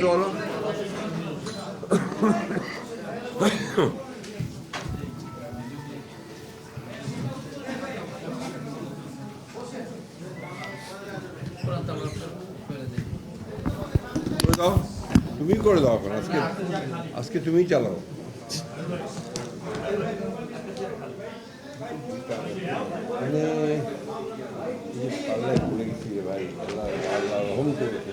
করতে বলো করে দাও তুমি করে দাও এখন আজকে আজকে তুমিই চালাও মানে এই যে পাল্লায় পড়ে গেছি রে ভাই আল্লাহ আল্লাহ রহম করেছে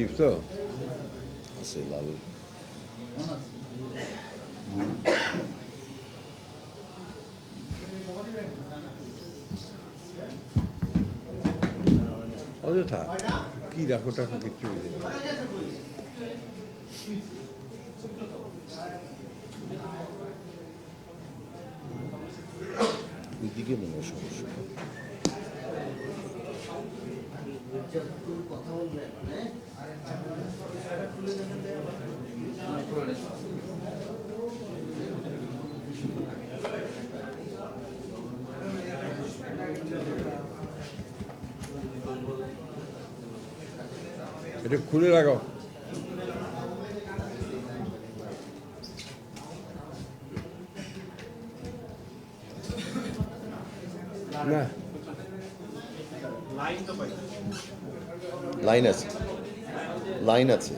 টিপস তো আছে লাল অযথা কি রাখো টাকা কিচ্ছু বুঝি না। ওই দিকে মনে হয় সমস্যা এটা খুলে রাখো না। লাইন আছে লাইন আছে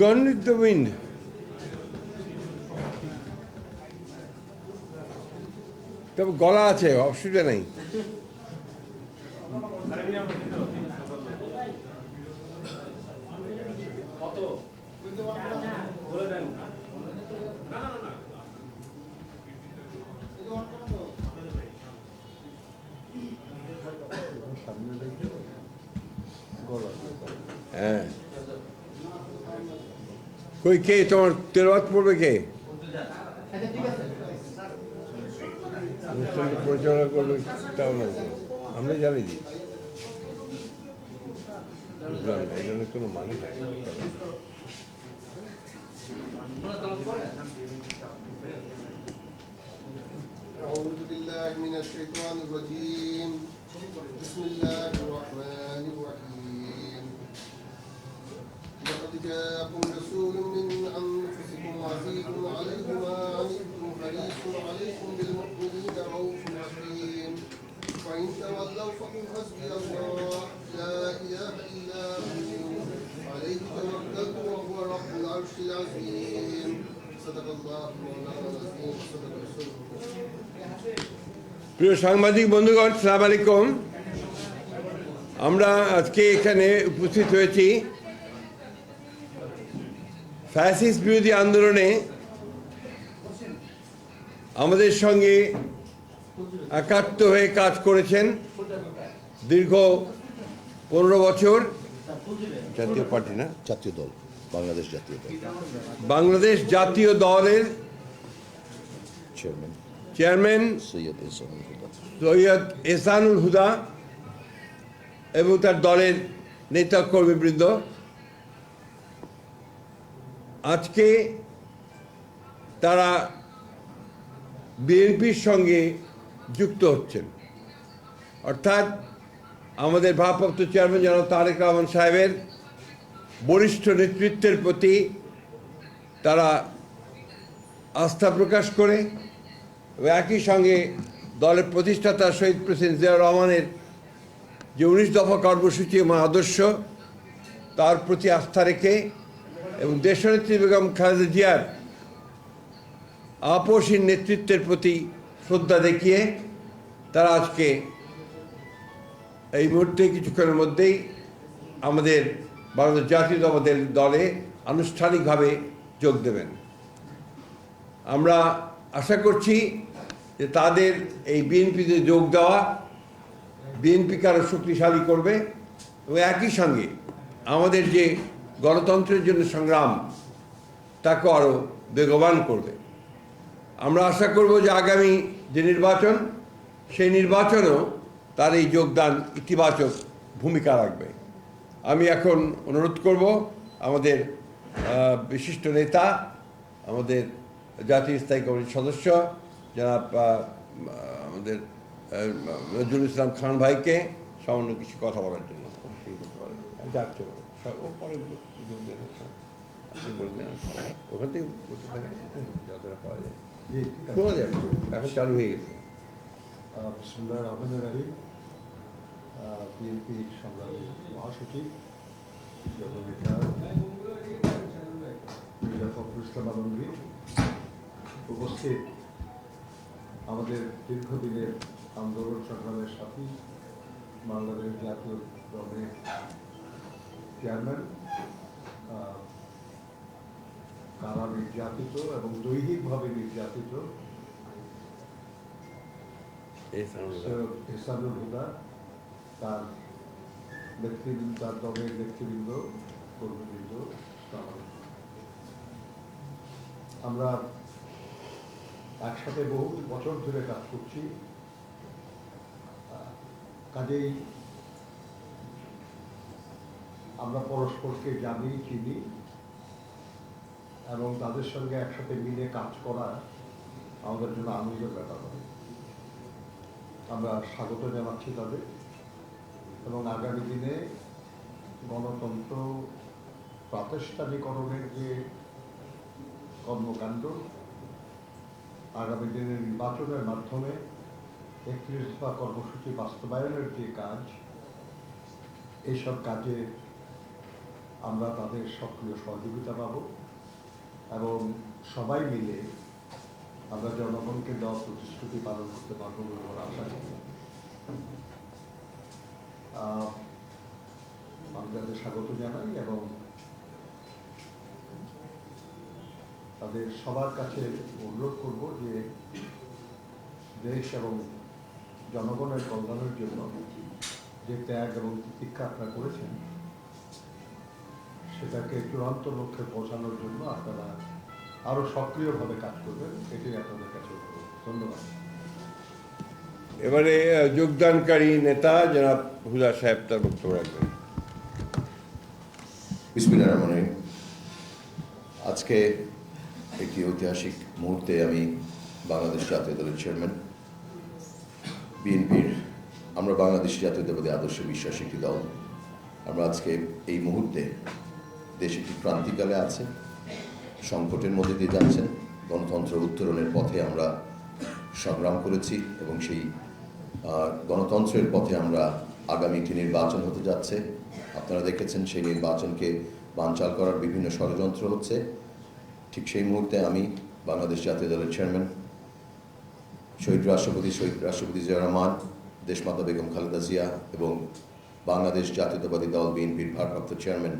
Gone with the. তবে গলা আছে অসুবিধা নেই। হ্যাঁ কই কে তোমার তেলবাদ পড়বে কে অনুষ্ঠানটা পরিচালনা করবে তাও না আমরা জানি দি বুঝলাম না, এই জন্য কোনো মানে নেই। أعوذ بالله من الشيطان الرجيم প্রিয় সাংবাদিক বন্ধুগণ সালাম আলাইকুম। আমরা আজকে এখানে উপস্থিত হয়েছি। ফ্যাসিস্ট বিরোধী আন্দোলনে আমাদের সঙ্গে একাত্ম হয়ে কাজ করেছেন দীর্ঘ পনেরো বছর। জাতীয় পার্টি না? জাতীয় দল বাংলাদেশ জাতীয় দল। বাংলাদেশ জাতীয় দলের চেয়ারম্যান চেয়ারম্যান সৈয়দ এসানুল হুদা এবং তার দলের নেতা কর্মীবৃন্দ। আজকে তারা বিএনপির সঙ্গে যুক্ত হচ্ছেন। অর্থাৎ আমাদের ভারপ্রাপ্ত চেয়ারম্যান জনাব তারেক রহমান সাহেবের বরিষ্ঠ নেতৃত্বের প্রতি তারা আস্থা প্রকাশ করে এবং একই সঙ্গে দলের প্রতিষ্ঠাতা শহীদ প্রেসিডেন্ট জিয়াউর রহমানের যে উনিশ দফা কর্মসূচি এবং আদর্শ, তার প্রতি আস্থা রেখে এবং দেশনেত্রী বেগম খালেদা জিয়ার আপসীন নেতৃত্বের প্রতি শ্রদ্ধা দেখিয়ে তারা আজকে এই মুহূর্তে কিছুক্ষণের মধ্যেই আমাদের বাংলাদেশ জাতীয়তাবাদের দলে আনুষ্ঠানিকভাবে যোগ দেবেন। আমরা আশা করছি যে তাদের এই বিএনপিতে যোগ দেওয়া বিএনপিকে আরও শক্তিশালী করবে এবং একই সঙ্গে আমাদের যে গণতন্ত্রের জন্য সংগ্রাম, তাকে আরও বেগবান করবে। আমরা আশা করব যে আগামী যে নির্বাচন, সেই নির্বাচনেও তার এই যোগদান ইতিবাচক ভূমিকা রাখবে। আমি এখন অনুরোধ করব আমাদের বিশিষ্ট নেতা, আমাদের জাতীয় স্থায়ী কমিটির সদস্য জনাব আমাদের নজরুল ইসলাম খান ভাইকে সামান্য কিছু কথা বলার জন্য। ওখান থেকে যতটা পাওয়া যায়। জি, শোনা যাবে এখন চালু হয়ে গেছে। আহ, বিসমুল্লাহির রহমানির রহিম। বিএনপির সংগ্রামী মহাসচিব জননেতা মির্জা ফখরুল ইসলাম আলমগীর। উপস্থিত আমাদের দীর্ঘদিনের আন্দোলন সংগ্রামের সাথী বাংলাদেশ জাতীয় দলের চেয়ারম্যান কারা নির্যাতিত এবং দৈহিকভাবে নির্যাতিত? ইহসানুল হুদা। তার ব্যক্তিবৃন্দ তার দলের ব্যক্তিবৃন্দ কর্মীবৃন্দ আমরা একসাথে বহু বছর ধরে কাজ করছি। কাজেই আমরা পরস্পরকে জানি, চিনি এবং তাদের সঙ্গে একসাথে মিলে কাজ করা আমাদের জন্য আনন্দের ব্যাপার হবে। আমরা স্বাগত জানাচ্ছি তাদের এবং আগামী দিনে গণতন্ত্র প্রাতিষ্ঠানিকরণের যে কর্মকাণ্ড আগামী দিনের নির্বাচনের মাধ্যমে একত্রিশ দফা কর্মসূচি বাস্তবায়নের যে কাজ, এইসব কাজে আমরা তাদের সক্রিয় সহযোগিতা পাব এবং সবাই মিলে আমরা জনগণকে দেওয়া প্রতিশ্রুতি পালন করতে পারব বলে আমরা আশা করি। আমি তাদের স্বাগত জানাই এবং তাদের সবার কাছে অনুরোধ করব যে দেশ এবং জনগণের কল্যাণের জন্য যে ত্যাগ এবং তিতিক্ষা আপনারা করেছেন সেটাকে চূড়ান্ত লক্ষ্যে পৌঁছানোর জন্য আপনারা আরও সক্রিয়ভাবে কাজ করবেন এটাই আপনাদের কাছে ধন্যবাদ। এবারে যোগদানকারী নেতা জনাব হুদা সাহেব তার বক্তব্য রাখবেন। বিসমিল্লাহ রহমান আজকে একটি ঐতিহাসিক মুহূর্তে আমি বাংলাদেশ জাতীয় দলের চেয়ারম্যান বিএনপির আমরা বাংলাদেশ জাতীয়তাবাদী আদর্শে বিশ্বাসী একটি দল। আমরা আজকে এই মুহূর্তে দেশ একটি ক্রান্তিকালে আছে, সংকটের মধ্যে দিয়ে যাচ্ছেন, গণতন্ত্র উত্তরণের পথে আমরা সংগ্রাম করেছি এবং সেই গণতন্ত্রের পথে আমরা আগামী একটি নির্বাচন হতে যাচ্ছে। আপনারা দেখেছেন সেই নির্বাচনকে বানচাল করার বিভিন্ন ষড়যন্ত্র হচ্ছে। ঠিক সেই মুহূর্তে আমি বাংলাদেশ জাতীয় দলের চেয়ারম্যান শহীদ রাষ্ট্রপতি শহীদ রাষ্ট্রপতি জিয়া রহমান, দেশমাতা বেগম খালেদা জিয়া এবং বাংলাদেশ জাতীয়তাবাদী দল বিএনপির ভারপ্রাপ্ত চেয়ারম্যান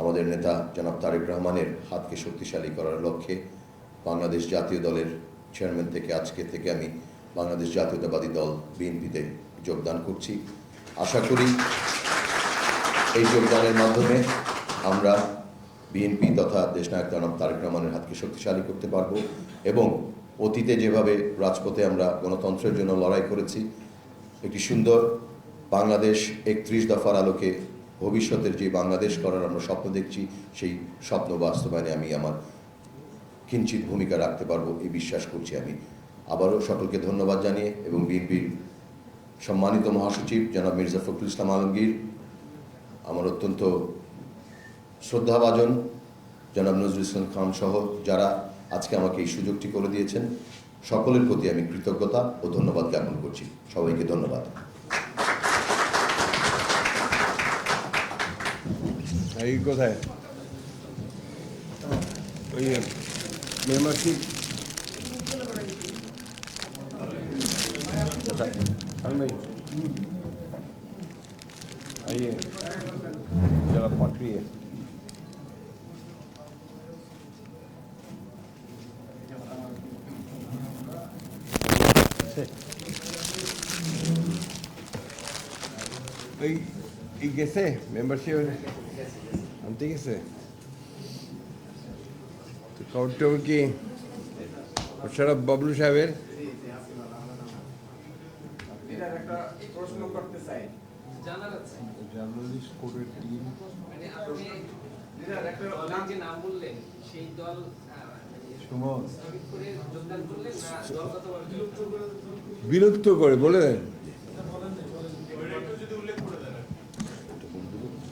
আমাদের নেতা জনাব তারেক রহমানের হাতকে শক্তিশালী করার লক্ষ্যে বাংলাদেশ জাতীয় দলের চেয়ারম্যান থেকে আজকে থেকে আমি বাংলাদেশ জাতীয়তাবাদী দল বিএনপিতে যোগদান করছি। আশা করি এই যোগদানের মাধ্যমে আমরা বিএনপি তথা দেশনায়ক জনাব তারেক রহমানের হাতকে শক্তিশালী করতে পারব এবং অতীতে যেভাবে রাজপথে আমরা গণতন্ত্রের জন্য লড়াই করেছি, একটি সুন্দর বাংলাদেশ একত্রিশ দফার আলোকে ভবিষ্যতের যে বাংলাদেশ করার আমরা স্বপ্ন দেখছি, সেই স্বপ্ন বাস্তবায়নে আমি আমার কিঞ্চিত ভূমিকা রাখতে পারব এই বিশ্বাস করছি আমি। আবারও সকলকে ধন্যবাদ জানিয়ে এবং বিএনপির সম্মানিত মহাসচিব জনাব মির্জা ফখরুল ইসলাম আলমগীর, আমার অত্যন্ত শ্রদ্ধাভাজন জনাব নজরুল ইসলাম খান সহ যারা আজকে আমাকে এই সুযোগটি করে দিয়েছেন, সকলের প্রতি আমি কৃতজ্ঞতা ও ধন্যবাদ জ্ঞাপন করছি। সবাইকে ধন্যবাদ। এই কোথায়? পাঠিয়ে গেছে মেম্বারশিপ আনতে গেছে তো খবর টবর কি সেটা বাবলু সাহেবের প্রশ্ন করতে চাই। জানার জার্নালিস্ট কোর্টের টিম মানে আপনি এটার একটা দলের যে নাম বললেন সেই দল আহ, সুমন স্থগিত করে যোগদান করলেন না দলগতভাবে বিলুপ্ত করে বিলুপ্ত করে বলে দেন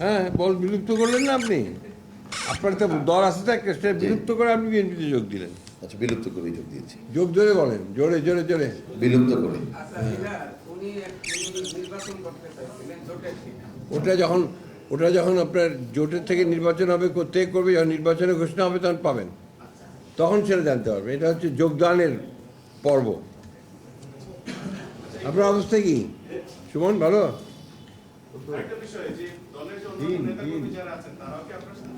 হ্যাঁ বল বিলুপ্ত করলেন না আপনি? আপনার তো দল আছে তো একটা সেটা বিলুপ্ত করে আপনি বিএনপিতে যোগ দিলেন। আচ্ছা বিলুপ্ত করে যোগ দিয়েছি। যোগ ধরে বলেন জোরে জোরে জোরে। বিলুপ্ত করে। আচ্ছা নির্বাচন করতে ওটা যখন ওটা যখন আপনার জোটের থেকে নির্বাচন হবে কোথেকে করবে যখন নির্বাচনের ঘোষণা হবে তখন পাবেন। তখন সেটা জানতে পারবে। এটা হচ্ছে যোগদানের পর্ব। আপনার অবস্থা কি? সুমন ভালো? একটা বিষয় যে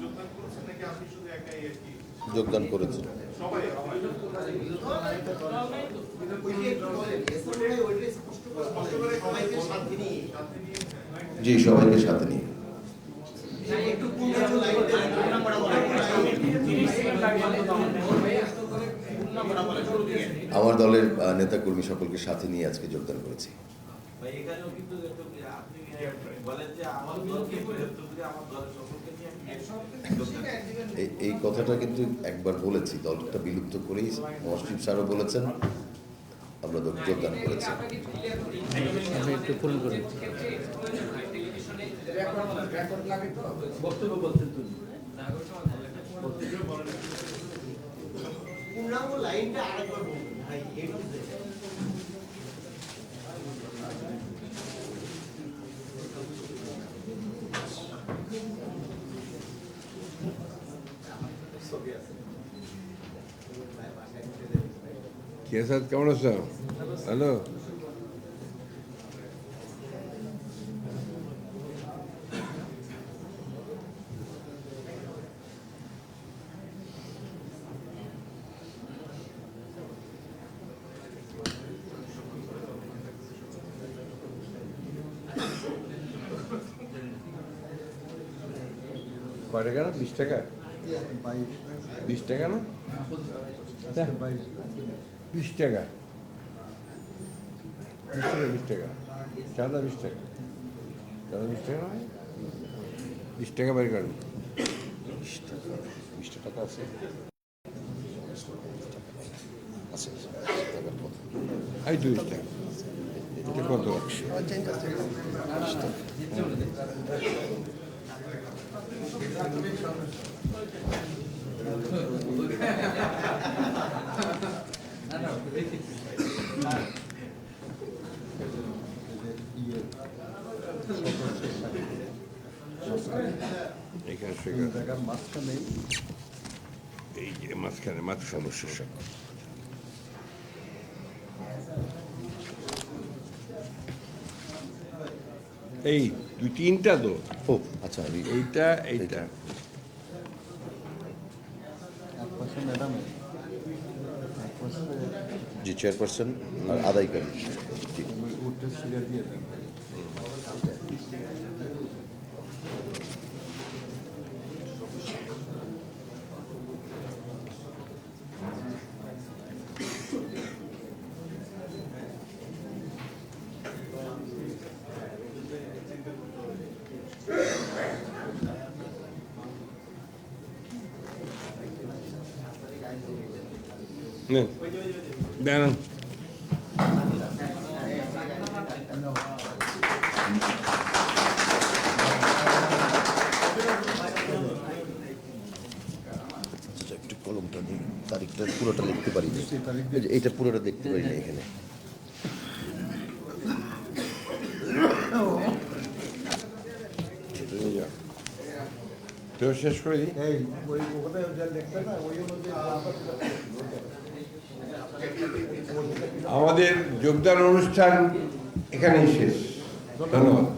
যোগদান করেছেন নাকি আপনি শুধু একাই আর কি? যোগদান করেছে। সবাই সবাই। জি সবাইকে সাথে নিয়ে। আমার দলের নেতাকর্মী সকলকে সাথে নিয়ে আজকে যোগদান করেছি। ভাই বলেন। এই এই কথাটা কিন্তু একবার বলেছি দলটা বিলুপ্ত করেই মসজিদ স্যারও বলেছেন আমরা দল- যোগদান করেছি। আপনাকে ক্লিয়ার করি আমি একটু ফোন করি ক্ষেত্রে প্রয়োজন হয় টেলিভিশনে রেকর্ড রেকর্ড লাগে তো বক্তব্য বলছেন তুমি না ওই সময় বলেন। পূর্ণাঙ্গ লাইনটা আরেকবার বলুন ভাই দেখেন। কেসাদ কেমন আছো? হ্যালো? কয় টাকা না বিশ টাকা? বিশ টাকা না? বাইশ। বিশ টাকা বিশ টাকা বিশ টাকা চাঁদা বিশ টাকা চাঁদা বিশ টাকা নয় বিশ টাকা বাড়ি করেন বিশ টাকা আছে আছে এই দুই টাকা এটা কত ইয়ে এখানে তিন সেখানে জায়গার মাঝখানেই এই যে মাঝখানে মাঝখানে শস্য এই দুই তিনটা তো? ও আচ্ছা এইটা এইটা। এক পাশে ম্যাডাম এক পাশে জি চেয়ারপারসন আর আদায়কারী জি। দেন কলমটা দিন তারিখটা পুরোটা লিখতে পারি এইটা পুরোটা দেখতে পারি না এখানে। নিয়ে শেষ করে দিই এই ওই ওখানে যা লিখবে না ওই অনুযায়ী আমাদের যোগদান অনুষ্ঠান এখানেই শেষ। ধন্যবাদ।